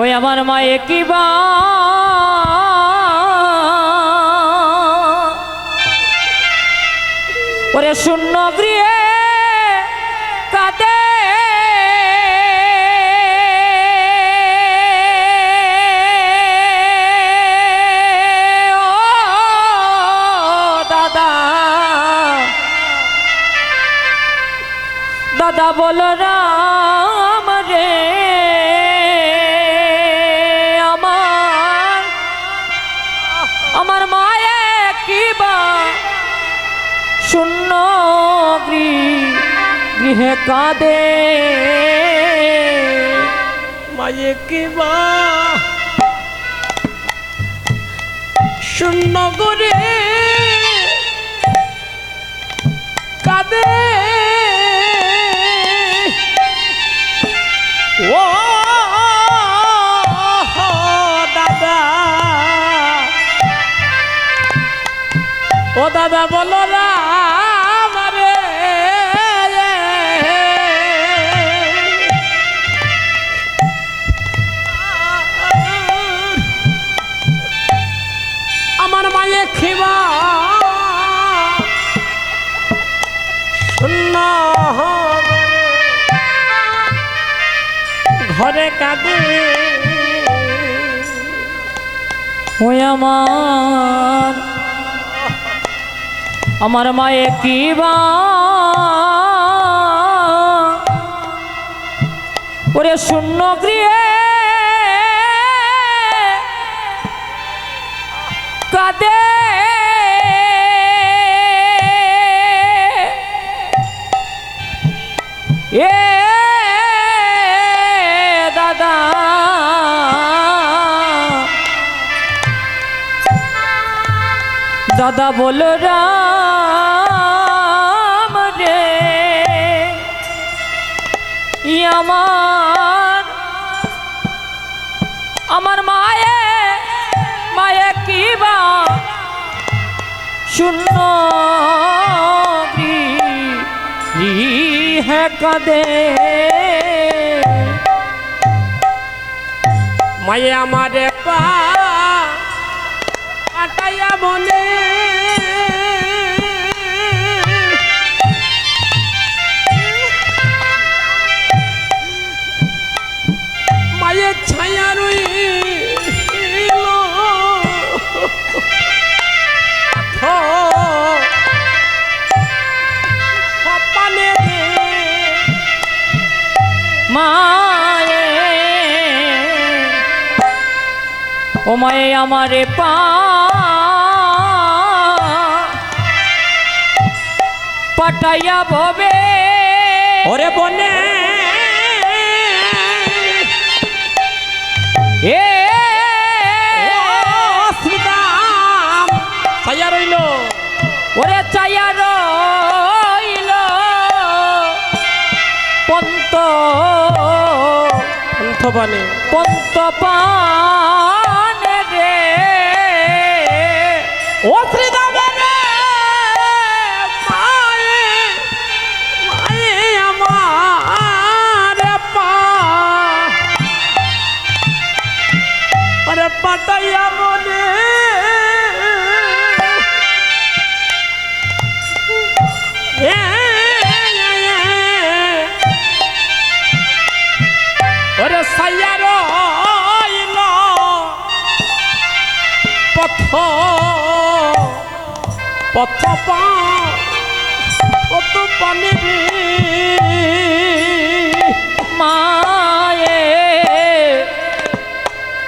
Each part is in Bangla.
ওই আমার মায়ে কি বা? ওরে শূন্য গৃহে দাদা। দাদা বলো রাম শূন্য গৃহ কাঁদে। মায়ে কিবা শূন্য করে কাঁদে। ও দাদা। ও দাদা বলো ঘরে কাঁদে। ওই আমার আমার মায়ে কিবা ওরে শূন্য গৃহে দাদা বলো রে। আমার আমার মায়ে মায়ে কিবা শূন্য হ্যাঁ মায়ে আমারে পা আটাইয়া মনে মায়ে। ও মায়ে আমারে পা। পাটাইয়া ভবে। ওরে বনে। এ শ্রীদাম ছায়া রইল। ওরে চাইয়া পন্থবানে পন্ত পানে।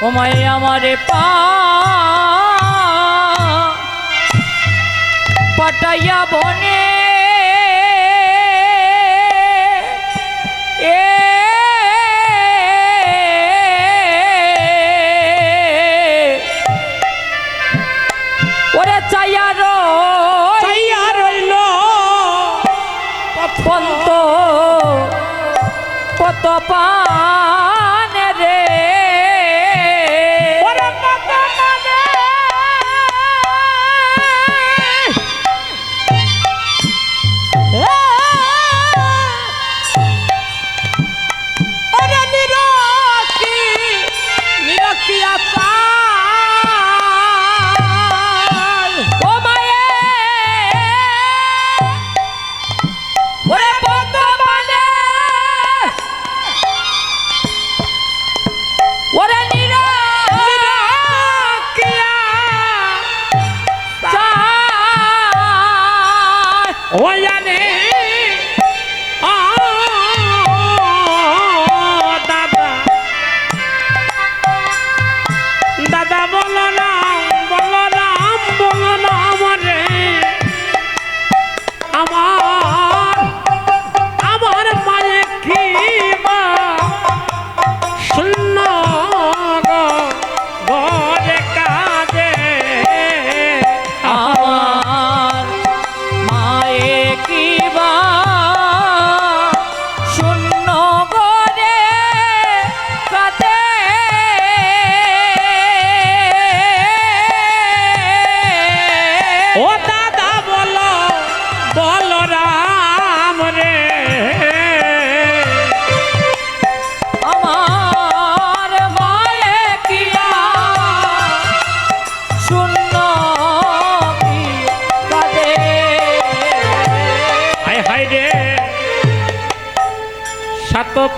ও মায়ে আমারে পা পাটাইয়া বনে ওয়ানে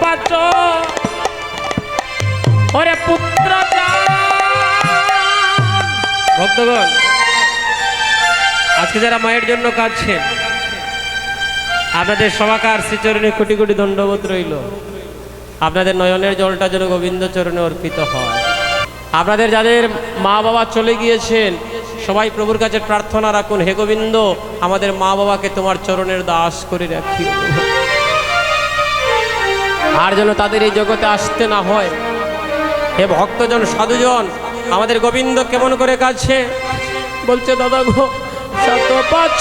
পাঁচ ওরে পুত্র ভক্তগণ, আজকে যারা মায়ের জন্য কাঁদছেন, আপনাদের সবাকার শ্রীচরণে কোটি কোটি দণ্ডবোধ রইল। আপনাদের নয়নের জলটা যেন গোবিন্দ চরণে অর্পিত হয়। আপনাদের যাদের মা বাবা চলে গিয়েছেন, সবাই প্রভুর কাছে প্রার্থনা রাখুন, হে গোবিন্দ, আমাদের মা বাবাকে তোমার চরণের দাস করে রাখি আর যেন তাদের এই জগতে আসতে না হয়। হে ভক্তজন, সাধুজন, আমাদের গোবিন্দ কেমন করে কাছে বলছে, দাদা গো, শত পাচ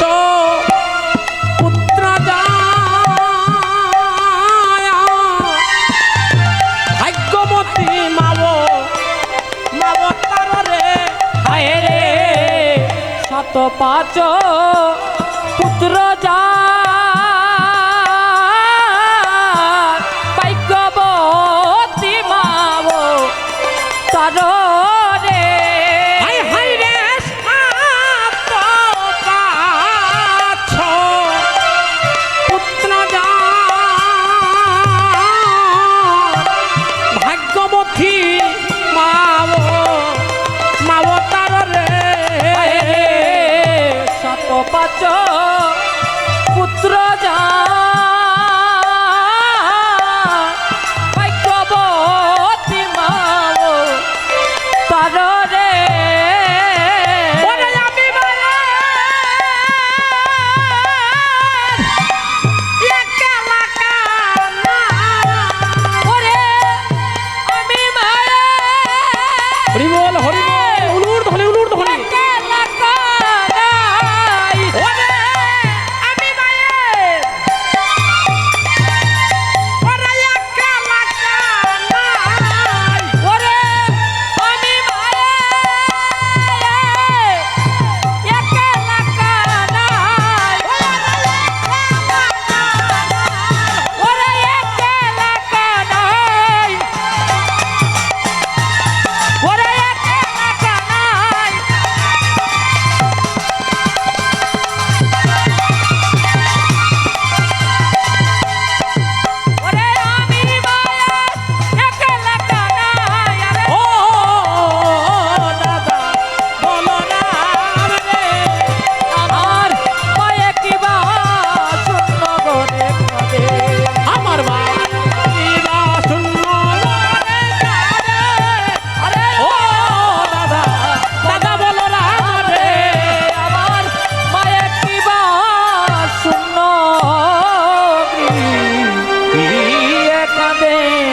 তারে হায় রে, শত পাঁচ পুত্র যা